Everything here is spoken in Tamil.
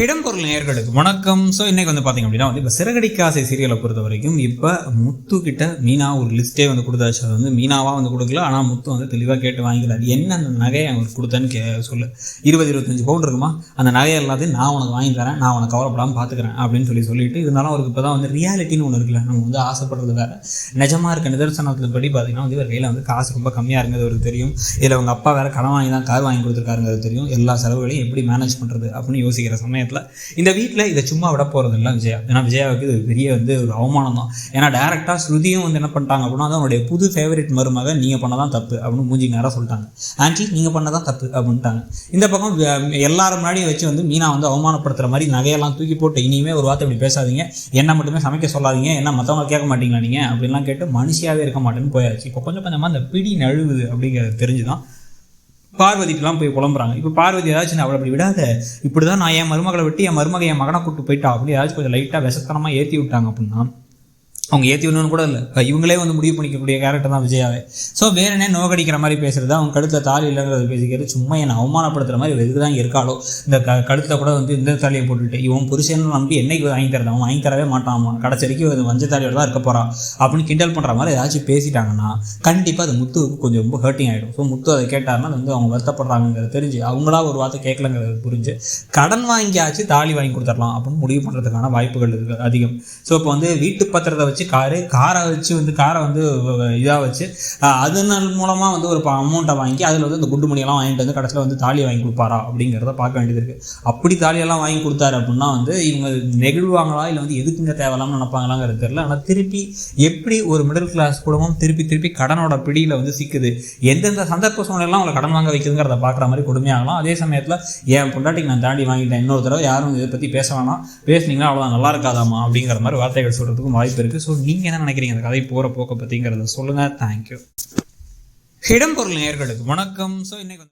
இடம்பொருள் நேர்களுக்கு வணக்கம். ஸோ இன்னைக்கு வந்து பார்த்தீங்க அப்படின்னா வந்து இப்போ சிறகடிக்காசை சீரியலை பொறுத்த வரைக்கும் இப்போ முத்து கிட்ட மீனா ஒரு லிஸ்ட்டே வந்து கொடுத்தாச்சு. அது வந்து மீனாவாக வந்து கொடுக்கல. ஆனால் முத்து வந்து தெளிவாக கேட்டு வாங்கிக்கிறாரு என்ன அந்த நகையை அவங்களுக்கு கொடுத்தேன்னு கே சொல்லு. இருபது இருபத்தஞ்சு பவுண்ட் இருக்குமா? அந்த நகையை எல்லாத்தையும் நான் உனக்கு வாங்கி தரேன். நான் உனக்கு கவலைப்படாமல் பார்த்துக்கிறேன் அப்படின்னு சொல்லி சொல்லிட்டு இருந்தாலும் அவருக்கு இப்போ தான் வந்து ரியாலிட்டின்னு ஒன்று இருக்குல்ல. நம்ம வந்து ஆசைப்படுறது வேறு. நிஜமாக இருக்க நிதர்சனத்தில் படி பார்த்தீங்கன்னா வந்து இவர் கையில் வந்து காசு ரொம்ப கம்மியாக இருந்தது அவருக்கு தெரியும். இதில் அவங்க அப்பா வேற கடன் வாங்கி தான் கார் வாங்கி கொடுத்துருக்காருங்கிறது தெரியும். எல்லா செலவுகளையும் எப்படி மேனேஜ் பண்ணுறது அப்படின்னு யோசிக்கிற சமயத்தில். இந்த வீட்டில் இதை சும்மா விட போகிறது இல்லை விஜயா. ஏன்னா விஜயாவுக்கு இது பெரிய வந்து ஒரு அவமானம் தான். ஏன்னா டேரெக்டாக ஸ்ருதியும் வந்து என்ன பண்ணிட்டாங்க அப்படின்னா அது அவனுடைய புது ஃபேவரட் மருமக நீங்கள் பண்ணதான் தப்பு அப்படின்னு மூஞ்சி நேரம் சொல்லிட்டாங்க. ஆன்ட்டி நீங்கள் பண்ண தான் தப்பு அப்படின்ட்டாங்க. இந்த பக்கம் எல்லாரும் முன்னாடியும் வச்சு வந்து மீனா வந்து அவமானப்படுத்துகிற மாதிரி நகையெல்லாம் தூக்கி போட்டு இனிமே ஒரு வார்த்தை இப்படி பேசாதீங்க. என்ன மட்டுமே சமைக்க சொல்லாதீங்க. என்ன மற்றவங்க கேட்க மாட்டீங்களா நீங்கள் அப்படின்லாம் கேட்டு மனுஷியாவே இருக்க மாட்டேன்னு போயாச்சு. இப்போ கொஞ்சம் கொஞ்சமாக அந்த பிடி நழுவுது அப்படிங்கிறது தெரிஞ்சுதான் பார்வதிக்கெல்லாம் போய் புலம்புறாங்க. இப்போ பார்வதி ஏதாச்சும் அவளை அப்படி விடாத. இப்படி தான் நான் என் மருமகளை விட்டு என் மருமகை என் மகனை கூட்டு போயிட்டா அப்படி ஏதாச்சும் கொஞ்சம் லைட்டாக விஷத்தனமாக ஏற்றி விட்டாங்க அப்படின்னா அவங்க ஏற்றி விடணும்னு கூட இல்லை. இவங்களே வந்து முடிவு பண்ணிக்கக்கூடிய கேரக்டர் தான் விஜயாவே. ஸோ வேறனே நோக்கடிக்கிற மாதிரி பேசுகிறது அவங்க கழுத்தில் தாலி இல்லைங்கிறத பேசிக்கிறது சும்மா என்னை அவமானப்படுத்துற மாதிரி இவ தான் இருக்காளோ? இந்த க கழுத்தில் கூட வந்து இந்த தாலியை போட்டுட்டு இவன் புருஷன் நம்பி என்னைக்கு வாங்கி தரது? அவன் வாங்கி தரவே மாட்டான். கடைசி வரைக்கும் இது மஞ்சள் தாலியோட தான் இருக்க போகிறான் அப்படின்னு கிண்டல் பண்ணுற மாதிரி ஏதாச்சும் பேசிட்டாங்கன்னா கண்டிப்பாக அது முத்துவுக்கு கொஞ்சம் ரொம்ப ஹர்ட்டிங் ஆகிடும் ஸோ முத்து அதை கேட்டாருன்னா அது வந்து அவங்க வருத்தப்படுறாங்கிறது தெரிஞ்சு அவங்களா ஒரு வார்த்தை கேட்கலங்கிறது புரிஞ்சு கடன் வாங்கியாச்சு தாலி வாங்கி கொடுத்துடலாம் அப்படின்னு முடிவு பண்ணுறதுக்கான வாய்ப்புகள் இருக்குது அதிகம். ஸோ இப்போ வந்து வீட்டு பத்திரத்தை வச்சு காரு காரை வச்சு வந்து காரை வந்து இதாக வச்சு அதனால் அதன் மூலமாக வந்து ஒரு அமௌண்ட்டை வாங்கி அதில் வந்து இந்த குண்டு மணியெல்லாம் வாங்கிட்டு வந்து கடைசியில் வந்து தாலி வாங்கி கொடுப்பாரா அப்படிங்கிறத பார்க்க வேண்டியது இருக்குது அப்படி தாலியெல்லாம் வாங்கி கொடுத்தாரு அப்படின்னா வந்து இவங்க நெகிழ்வாங்களா இல்லை வந்து எதுக்குங்க தேவையில்லாமல் நினைப்பாங்களாங்கிறது தெரியல. ஆனால் திருப்பி எப்படி ஒரு மிடில் கிளாஸ் குடும்பம் திருப்பி திருப்பி கடனோட பிடியில் வந்து சிக்குது எந்தெந்த சந்தர்ப்ப சூழ்நிலாம் அவங்களை கடன் வாங்க வைக்குதுங்கிறத பார்க்குற மாதிரி கொடுமையாகலாம். அதே சமயத்தில் என் பொண்டாட்டிக்கு நான் தாண்டி வாங்கிட்டேன் இன்னொரு தடவை யாரும் இதை பற்றி பேச வேணாம். பேசுனீங்கன்னா அவ்வளோதான் நல்லா இருக்காதாமா அப்படிங்கிற மாதிரி வார்த்தைகள் சொல்கிறதுக்கும் வாய்ப்பு இருக்குது ஸோ நீங்கள் என்ன நினைக்கிறீங்க? அந்த கதை போகிற போக்கை பற்றிங்கிறத சொல்லுங்கள் தேங்க்யூ இடம்பொருள் நேர்களுக்கு வணக்கம். ஸோ இன்னைக்கு